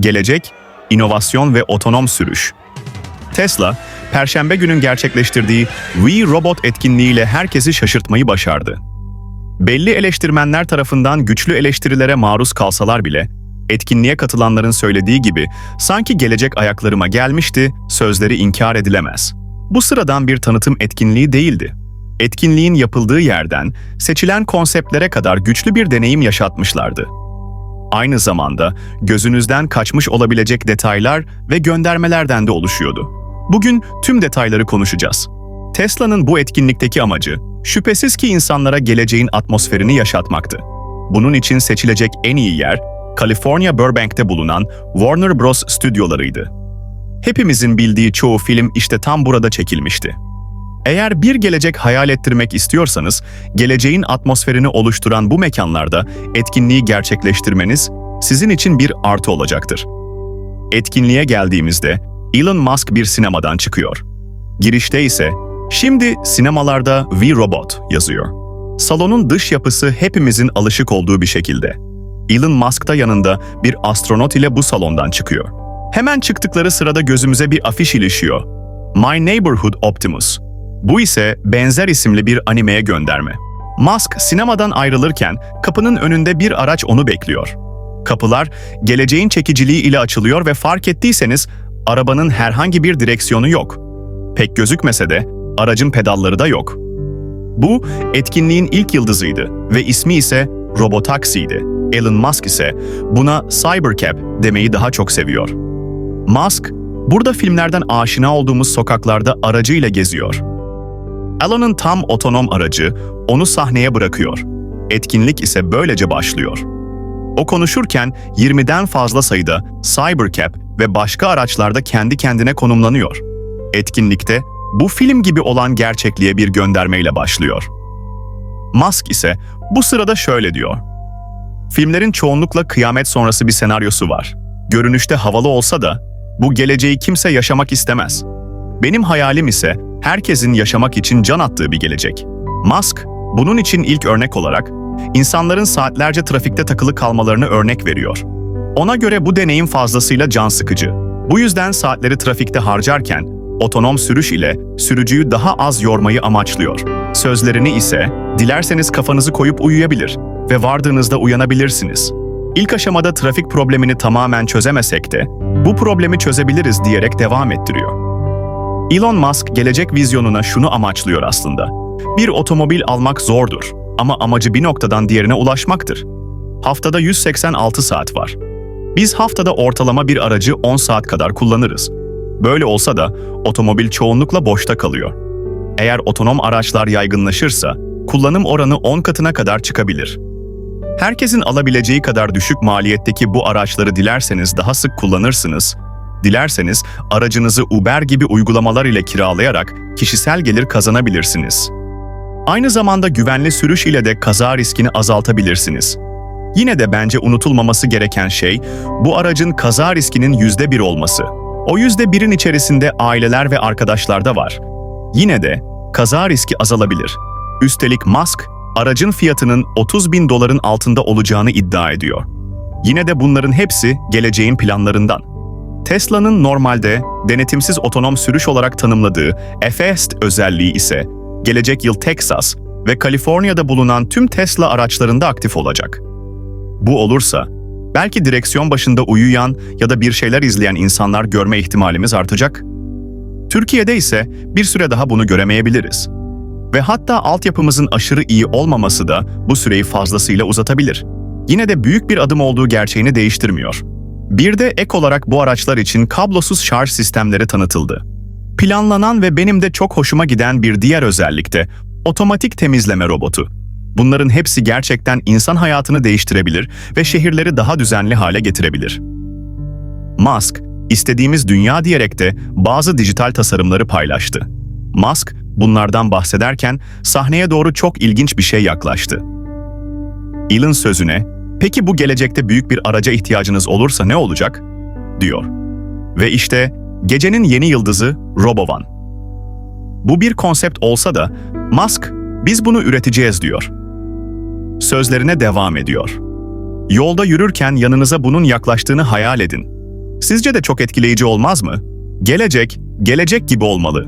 Gelecek, inovasyon ve otonom sürüş. Tesla, Perşembe günün gerçekleştirdiği We Robot etkinliğiyle herkesi şaşırtmayı başardı. Belli eleştirmenler tarafından güçlü eleştirilere maruz kalsalar bile, etkinliğe katılanların söylediği gibi sanki gelecek ayaklarıma gelmişti, sözleri inkar edilemez. Bu sıradan bir tanıtım etkinliği değildi. Etkinliğin yapıldığı yerden seçilen konseptlere kadar güçlü bir deneyim yaşatmışlardı. Aynı zamanda gözünüzden kaçmış olabilecek detaylar ve göndermelerden de oluşuyordu. Bugün tüm detayları konuşacağız. Tesla'nın bu etkinlikteki amacı, şüphesiz ki insanlara geleceğin atmosferini yaşatmaktı. Bunun için seçilecek en iyi yer, California Burbank'te bulunan Warner Bros. stüdyolarıydı. Hepimizin bildiği çoğu film işte tam burada çekilmişti. Eğer bir gelecek hayal ettirmek istiyorsanız, geleceğin atmosferini oluşturan bu mekanlarda etkinliği gerçekleştirmeniz sizin için bir artı olacaktır. Etkinliğe geldiğimizde Elon Musk bir sinemadan çıkıyor. Girişte ise "Şimdi sinemalarda We Robot" yazıyor. Salonun dış yapısı hepimizin alışık olduğu bir şekilde. Elon Musk da yanında bir astronot ile bu salondan çıkıyor. Hemen çıktıkları sırada gözümüze bir afiş ilişiyor. My Neighborhood Optimus. Bu ise benzer isimli bir animeye gönderme. Musk sinemadan ayrılırken kapının önünde bir araç onu bekliyor. Kapılar geleceğin çekiciliği ile açılıyor ve fark ettiyseniz arabanın herhangi bir direksiyonu yok. Pek gözükmese de aracın pedalları da yok. Bu etkinliğin ilk yıldızıydı ve ismi ise Robotaxi'ydi. Elon Musk ise buna Cybercab demeyi daha çok seviyor. Musk, burada filmlerden aşina olduğumuz sokaklarda aracıyla geziyor. Elon'un tam otonom aracı onu sahneye bırakıyor. Etkinlik ise böylece başlıyor. O konuşurken 20'den fazla sayıda Cybercab ve başka araçlarda kendi kendine konumlanıyor. Etkinlikte bu film gibi olan gerçekliğe bir göndermeyle başlıyor. Musk ise bu sırada şöyle diyor. Filmlerin çoğunlukla kıyamet sonrası bir senaryosu var. Görünüşte havalı olsa da bu geleceği kimse yaşamak istemez. Benim hayalim ise herkesin yaşamak için can attığı bir gelecek. Musk, bunun için ilk örnek olarak insanların saatlerce trafikte takılı kalmalarını örnek veriyor. Ona göre bu deneyim fazlasıyla can sıkıcı. Bu yüzden saatleri trafikte harcarken otonom sürüş ile sürücüyü daha az yormayı amaçlıyor. Sözlerini ise dilerseniz kafanızı koyup uyuyabilir ve vardığınızda uyanabilirsiniz. İlk aşamada trafik problemini tamamen çözemesek de bu problemi çözebiliriz diyerek devam ettiriyor. Elon Musk gelecek vizyonuna şunu amaçlıyor aslında. Bir otomobil almak zordur ama amacı bir noktadan diğerine ulaşmaktır. Haftada 186 saat var. Biz haftada ortalama bir aracı 10 saat kadar kullanırız. Böyle olsa da otomobil çoğunlukla boşta kalıyor. Eğer otonom araçlar yaygınlaşırsa kullanım oranı 10 katına kadar çıkabilir. Herkesin alabileceği kadar düşük maliyetteki bu araçları dilerseniz daha sık kullanırsınız Dilerseniz aracınızı Uber gibi uygulamalar ile kiralayarak kişisel gelir kazanabilirsiniz. Aynı zamanda güvenli sürüş ile de kaza riskini azaltabilirsiniz. Yine de bence unutulmaması gereken şey bu aracın kaza riskinin yüzde bir olması. O yüzde birin içerisinde aileler ve arkadaşlar da var. Yine de kaza riski azalabilir. Üstelik Musk, aracın fiyatının 30 bin doların altında olacağını iddia ediyor. Yine de bunların hepsi geleceğin planlarından. Tesla'nın normalde denetimsiz otonom sürüş olarak tanımladığı FAST özelliği ise gelecek yıl Texas ve Kaliforniya'da bulunan tüm Tesla araçlarında aktif olacak. Bu olursa belki direksiyon başında uyuyan ya da bir şeyler izleyen insanlar görme ihtimalimiz artacak. Türkiye'de ise bir süre daha bunu göremeyebiliriz. Ve hatta altyapımızın aşırı iyi olmaması da bu süreyi fazlasıyla uzatabilir. Yine de büyük bir adım olduğu gerçeğini değiştirmiyor. Bir de ek olarak bu araçlar için kablosuz şarj sistemleri tanıtıldı. Planlanan ve benim de çok hoşuma giden bir diğer özellik de otomatik temizleme robotu. Bunların hepsi gerçekten insan hayatını değiştirebilir ve şehirleri daha düzenli hale getirebilir. Musk, istediğimiz dünya diyerek de bazı dijital tasarımları paylaştı. Musk, bunlardan bahsederken sahneye doğru çok ilginç bir şey yaklaştı. Elon sözüne, Peki bu gelecekte büyük bir araca ihtiyacınız olursa ne olacak? diyor. Ve işte gecenin yeni yıldızı Robovan. Bu bir konsept olsa da Musk biz bunu üreteceğiz diyor. Sözlerine devam ediyor. Yolda yürürken yanınıza bunun yaklaştığını hayal edin. Sizce de çok etkileyici olmaz mı? Gelecek, gelecek gibi olmalı.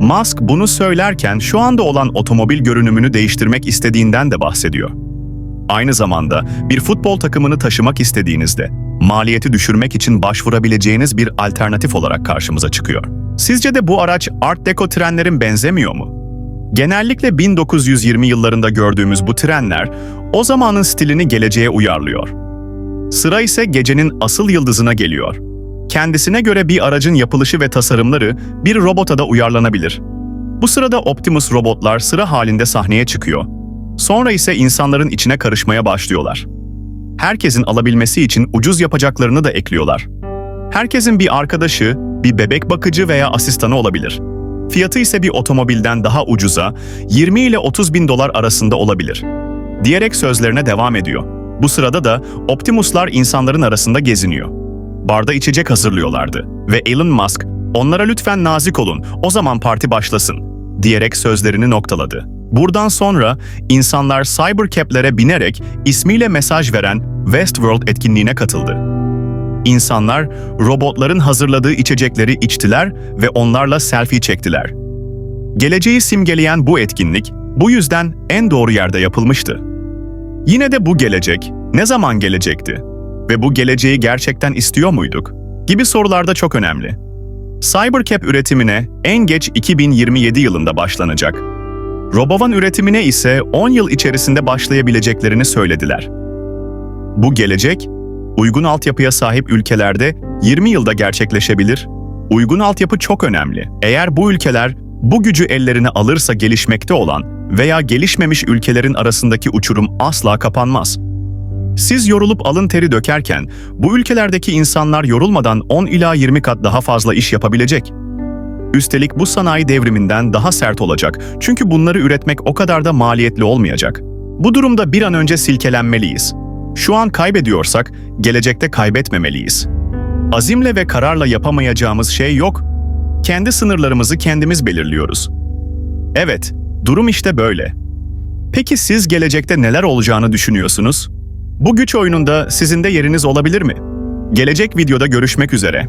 Musk bunu söylerken şu anda olan otomobil görünümünü değiştirmek istediğinden de bahsediyor. Aynı zamanda bir futbol takımını taşımak istediğinizde maliyeti düşürmek için başvurabileceğiniz bir alternatif olarak karşımıza çıkıyor. Sizce de bu araç Art Deco trenlerin benzemiyor mu? Genellikle 1920 yıllarında gördüğümüz bu trenler o zamanın stilini geleceğe uyarlıyor. Sıra ise gecenin asıl yıldızına geliyor. Kendisine göre bir aracın yapılışı ve tasarımları bir robota da uyarlanabilir. Bu sırada Optimus robotlar sıra halinde sahneye çıkıyor. Sonra ise insanların içine karışmaya başlıyorlar. Herkesin alabilmesi için ucuz yapacaklarını da ekliyorlar. Herkesin bir arkadaşı, bir bebek bakıcı veya asistanı olabilir. Fiyatı ise bir otomobilden daha ucuza 20 ile 30 bin dolar arasında olabilir. Diyerek sözlerine devam ediyor. Bu sırada da Optimus'lar insanların arasında geziniyor. Barda içecek hazırlıyorlardı ve Elon Musk onlara lütfen nazik olun o zaman parti başlasın diyerek sözlerini noktaladı. Buradan sonra insanlar Cybercap'lere binerek ismiyle mesaj veren Westworld etkinliğine katıldı. İnsanlar robotların hazırladığı içecekleri içtiler ve onlarla selfie çektiler. Geleceği simgeleyen bu etkinlik bu yüzden en doğru yerde yapılmıştı. Yine de bu gelecek ne zaman gelecekti? Ve bu geleceği gerçekten istiyor muyduk? Gibi sorular da çok önemli. Cybercap üretimine en geç 2027 yılında başlanacak. Robovan üretimine ise 10 yıl içerisinde başlayabileceklerini söylediler. Bu gelecek, uygun altyapıya sahip ülkelerde 20 yılda gerçekleşebilir. Uygun altyapı çok önemli. Eğer bu ülkeler bu gücü ellerine alırsa gelişmekte olan veya gelişmemiş ülkelerin arasındaki uçurum asla kapanmaz. Siz yorulup alın teri dökerken bu ülkelerdeki insanlar yorulmadan 10 ila 20 kat daha fazla iş yapabilecek. Üstelik bu sanayi devriminden daha sert olacak çünkü bunları üretmek o kadar da maliyetli olmayacak. Bu durumda bir an önce silkelenmeliyiz. Şu an kaybediyorsak gelecekte kaybetmemeliyiz. Azimle ve kararla yapamayacağımız şey yok. Kendi sınırlarımızı kendimiz belirliyoruz. Evet, durum işte böyle. Peki siz gelecekte neler olacağını düşünüyorsunuz? Bu güç oyununda sizin de yeriniz olabilir mi? Gelecek videoda görüşmek üzere.